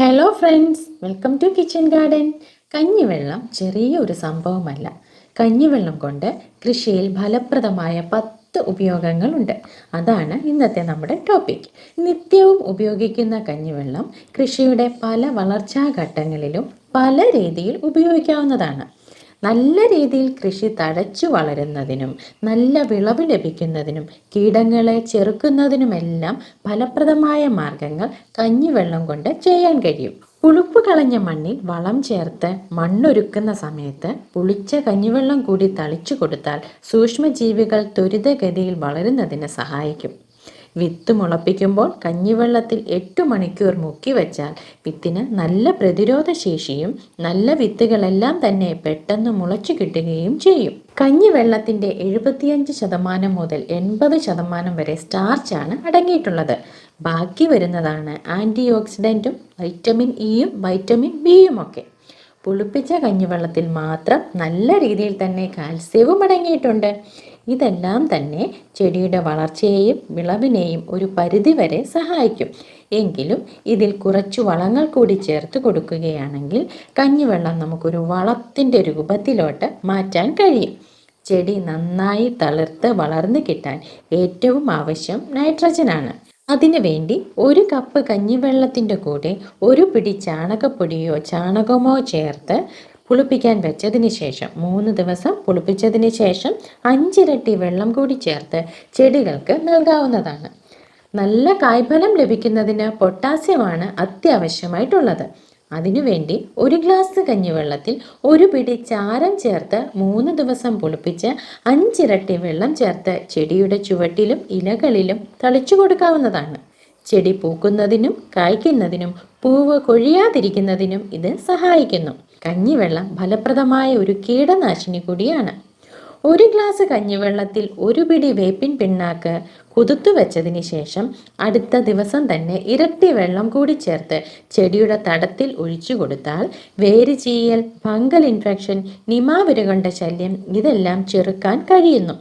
Hello friends welcome to kitchen garden കഞ്ഞിവെള്ളം ചെറിയ ഒരു സംഭവമല്ല. കഞ്ഞിവെള്ളം കൊണ്ട് കൃഷിയിൽ ഫലപ്രദമായ പത്ത് ഉപയോഗങ്ങളുണ്ട്. അതാണ് ഇന്നത്തെ നമ്മുടെ ടോപ്പിക് നിത്യവും ഉപയോഗിക്കുന്ന കഞ്ഞിവെള്ളം കൃഷിയുടെ പല വളർച്ചാ ഘട്ടങ്ങളിലും പല രീതിയിൽ ഉപയോഗിക്കാവുന്നതാണ്. നല്ല രീതിയിൽ കൃഷി തഴച്ചു വളരുന്നതിനും നല്ല വിളവ് ലഭിക്കുന്നതിനും കീടങ്ങളെ ചെറുക്കുന്നതിനുമെല്ലാം ഫലപ്രദമായ മാർഗങ്ങൾ കഞ്ഞിവെള്ളം കൊണ്ട് ചെയ്യാൻ കഴിയും. പുളിപ്പ് കളഞ്ഞ മണ്ണിൽ വളം ചേർത്ത് മണ്ണൊരുക്കുന്ന സമയത്ത് പുളിച്ച കഞ്ഞിവെള്ളം കൂടി തളിച്ചു കൊടുത്താൽ സൂക്ഷ്മജീവികൾ ത്വരിതഗതിയിൽ വളരുന്നതിന് സഹായിക്കും. വിത്ത് മുളപ്പിക്കുമ്പോൾ കഞ്ഞിവെള്ളത്തിൽ എട്ട് മണിക്കൂർ മുക്കി വെച്ചാൽ വിത്തിന് നല്ല പ്രതിരോധ ശേഷിയും നല്ല വിത്തുകളെല്ലാം തന്നെ പെട്ടെന്ന് മുളച്ചു കിട്ടുകയും ചെയ്യും. കഞ്ഞിവെള്ളത്തിന്റെ എഴുപത്തിയഞ്ച് ശതമാനം മുതൽ എൺപത് ശതമാനം വരെ സ്റ്റാർച്ചാണ് അടങ്ങിയിട്ടുള്ളത്. ബാക്കി വരുന്നതാണ് ആന്റി ഓക്സിഡന്റും വൈറ്റമിൻ ഇയും വൈറ്റമിൻ ബിയും ഒക്കെ. പുളിപ്പിച്ച കഞ്ഞിവെള്ളത്തിൽ മാത്രം നല്ല രീതിയിൽ തന്നെ കാൽസ്യവും അടങ്ങിയിട്ടുണ്ട്. ഇതെല്ലാം തന്നെ ചെടിയുടെ വളർച്ചയെയും വിളവിനെയും ഒരു പരിധിവരെ സഹായിക്കും. എങ്കിലും ഇതിൽ കുറച്ച് വളങ്ങൾ കൂടി ചേർത്ത് കൊടുക്കുകയാണെങ്കിൽ കഞ്ഞിവെള്ളം നമുക്കൊരു വളത്തിന്റെ രൂപത്തിലോട്ട് മാറ്റാൻ കഴിയും. ചെടി നന്നായി തളിർത്ത് വളർന്നു കിട്ടാൻ ഏറ്റവും ആവശ്യം നൈട്രജനാണ്. അതിനു വേണ്ടി ഒരു കപ്പ് കഞ്ഞിവെള്ളത്തിന്റെ കൂടെ ഒരു പിടി ചാണകപ്പൊടിയോ ചാണകമോ ചേർത്ത് പുളിപ്പിക്കാൻ വെച്ചതിന് ശേഷം മൂന്ന് ദിവസം പുളിപ്പിച്ചതിന് ശേഷം അഞ്ചിരട്ടി വെള്ളം കൂടി ചേർത്ത് ചെടികൾക്ക് നൽകാവുന്നതാണ്. നല്ല കായ്ഫലം ലഭിക്കുന്നതിന് പൊട്ടാസ്യമാണ് അത്യാവശ്യമായിട്ടുള്ളത്. അതിനുവേണ്ടി ഒരു ഗ്ലാസ് കഞ്ഞിവെള്ളത്തിൽ ഒരു പിടി ചാരം ചേർത്ത് മൂന്ന് ദിവസം പുളിപ്പിച്ച് അഞ്ചിരട്ടി വെള്ളം ചേർത്ത് ചെടിയുടെ ചുവട്ടിലും ഇലകളിലും തളിച്ചു കൊടുക്കാവുന്നതാണ്. ചെടി പൂക്കുന്നതിനും കായ്ക്കുന്നതിനും പൂവ് കൊഴിയാതിരിക്കുന്നതിനും ഇത് സഹായിക്കുന്നു. കഞ്ഞിവെള്ളം ഫലപ്രദമായ ഒരു കീടനാശിനി കൂടിയാണ്. ഒരു ഗ്ലാസ് കഞ്ഞിവെള്ളത്തിൽ ഒരു പിടി വേപ്പിൻ പിണ്ണാക്ക് കുതിർത്തു വെച്ചതിന് ശേഷം അടുത്ത ദിവസം തന്നെ ഇരട്ടി വെള്ളം കൂടി ചേർത്ത് ചെടിയുടെ തടത്തിൽ ഒഴിച്ചു കൊടുത്താൽ വേര് ചീയൽ ഫംഗൽ ഇൻഫെക്ഷൻ നിമാവിരകളുടെ ശല്യം ഇതെല്ലാം ചെറുക്കാൻ കഴിയുന്നു.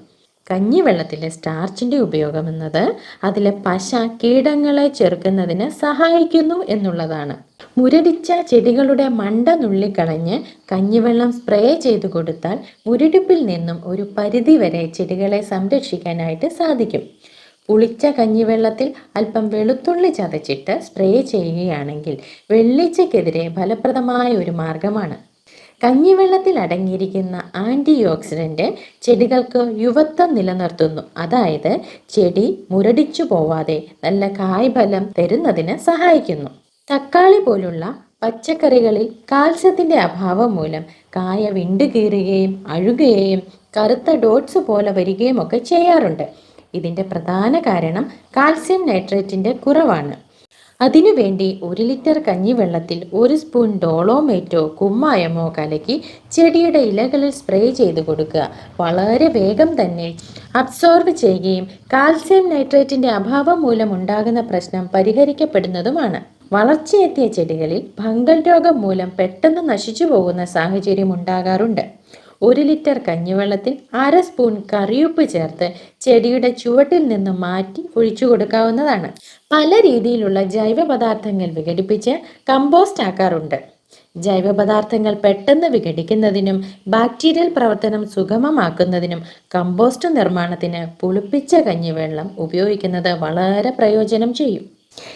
കഞ്ഞിവെള്ളത്തിലെ സ്റ്റാർച്ചിന്റെ ഉപയോഗം എന്നത് അതിലെ പശ കീടങ്ങളെ ചെറുക്കുന്നതിന് സഹായിക്കുന്നു എന്നുള്ളതാണ്. മുരടിച്ച ചെടികളുടെ മണ്ട നുള്ളിക്കളഞ്ഞ് കഞ്ഞിവെള്ളം സ്പ്രേ ചെയ്തു കൊടുത്താൽ മുരടിപ്പിൽ നിന്നും ഒരു പരിധി വരെ ചെടികളെ സംരക്ഷിക്കാനായിട്ട് സാധിക്കും. പുളിച്ച കഞ്ഞിവെള്ളത്തിൽ അല്പം വെളുത്തുള്ളി ചതച്ചിട്ട് സ്പ്രേ ചെയ്യുകയാണെങ്കിൽ വെള്ളിച്ചയ്ക്കെതിരെ ഫലപ്രദമായ ഒരു മാർഗമാണ്. കഞ്ഞിവെള്ളത്തിൽ അടങ്ങിയിരിക്കുന്ന ആന്റി ഓക്സിഡന്റ് ചെടികൾക്ക് യുവത്വം നിലനിർത്തുന്നു. അതായത് ചെടി മുരടിച്ചു പോവാതെ നല്ല കായ്ഫലം തരുന്നതിന് സഹായിക്കുന്നു. തക്കാളി പോലുള്ള പച്ചക്കറികളിൽ കാൽസ്യത്തിന്റെ അഭാവം മൂലം കായ വിണ്ടുകീറുകയും അഴുകുകയും കറുത്ത ഡോട്ട്സ് പോലെ വരികയും ഒക്കെ ചെയ്യാറുണ്ട്. ഇതിന്റെ പ്രധാന കാരണം കാൽസ്യം നൈട്രേറ്റിന്റെ കുറവാണ്. അതിനുവേണ്ടി ഒരു ലിറ്റർ കഞ്ഞിവെള്ളത്തിൽ ഒരു സ്പൂൺ ഡോളോമേറ്റോ കുമ്മായമോ കലക്കി ചെടിയുടെ ഇലകളിൽ സ്പ്രേ ചെയ്ത് കൊടുക്കുക. വളരെ വേഗം തന്നെ അബ്സോർബ് ചെയ്യുകയും കാൽസ്യം നൈട്രേറ്റിന്റെ അഭാവം മൂലം ഉണ്ടാകുന്ന പ്രശ്നം പരിഹരിക്കപ്പെടുന്നതുമാണ്. വളർച്ചയെത്തിയ ചെടികളിൽ ഫംഗൽ രോഗം മൂലം പെട്ടെന്ന് നശിച്ചു പോകുന്ന സാഹചര്യം ഉണ്ടാകാറുണ്ട്. ഒരു ലിറ്റർ കഞ്ഞിവെള്ളത്തിൽ അര സ്പൂൺ കറിയുപ്പ് ചേർത്ത് ചെടിയുടെ ചുവട്ടിൽ നിന്ന് മാറ്റി ഒഴിച്ചു കൊടുക്കാവുന്നതാണ്. പല രീതിയിലുള്ള ജൈവ പദാർത്ഥങ്ങൾ വിഘടിപ്പിച്ച് കമ്പോസ്റ്റ് ആക്കാറുണ്ട്. ജൈവ പദാർത്ഥങ്ങൾ പെട്ടെന്ന് വിഘടിക്കുന്നതിനും ബാക്ടീരിയൽ പ്രവർത്തനം സുഗമമാക്കുന്നതിനും കമ്പോസ്റ്റ് നിർമ്മാണത്തിന് പുളിപ്പിച്ച കഞ്ഞിവെള്ളം ഉപയോഗിക്കുന്നത് വളരെ പ്രയോജനം ചെയ്യും.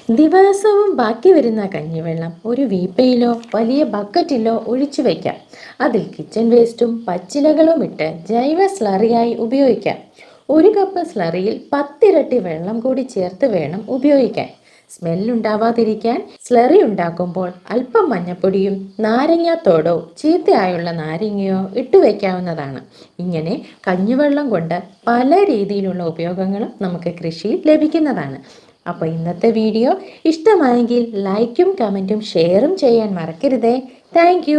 ദിവസവും ബാക്കി വരുന്ന കഞ്ഞിവെള്ളം ഒരു വീപ്പയിലോ വലിയ ബക്കറ്റിലോ ഒഴിച്ചു വയ്ക്കാം അതിൽ കിച്ചൺ വേസ്റ്റും പച്ചിലകളും ഇട്ട് ജൈവ സ്ലറിയായി ഉപയോഗിക്കാം. ഒരു കപ്പ് സ്ലറിയിൽ പത്തിരട്ടി വെള്ളം കൂടി ചേർത്ത് വേണം ഉപയോഗിക്കാൻ. സ്മെല്ലുണ്ടാവാതിരിക്കാൻ സ്ലറി ഉണ്ടാക്കുമ്പോൾ അല്പം മഞ്ഞപ്പൊടിയും നാരങ്ങാത്തോടോ ചീത്തയായുള്ള നാരങ്ങയോ ഇട്ടു വയ്ക്കാവുന്നതാണ് ഇങ്ങനെ കഞ്ഞിവെള്ളം കൊണ്ട് പല രീതിയിലുള്ള ഉപയോഗങ്ങളും നമുക്ക് കൃഷിയിൽ ലഭിക്കുന്നതാണ്. അപ്പോൾ ഇന്നത്തെ വീഡിയോ ഇഷ്ടമായെങ്കിൽ ലൈക്കും കമന്റും ഷെയറും ചെയ്യാൻ മറക്കരുതേ. താങ്ക്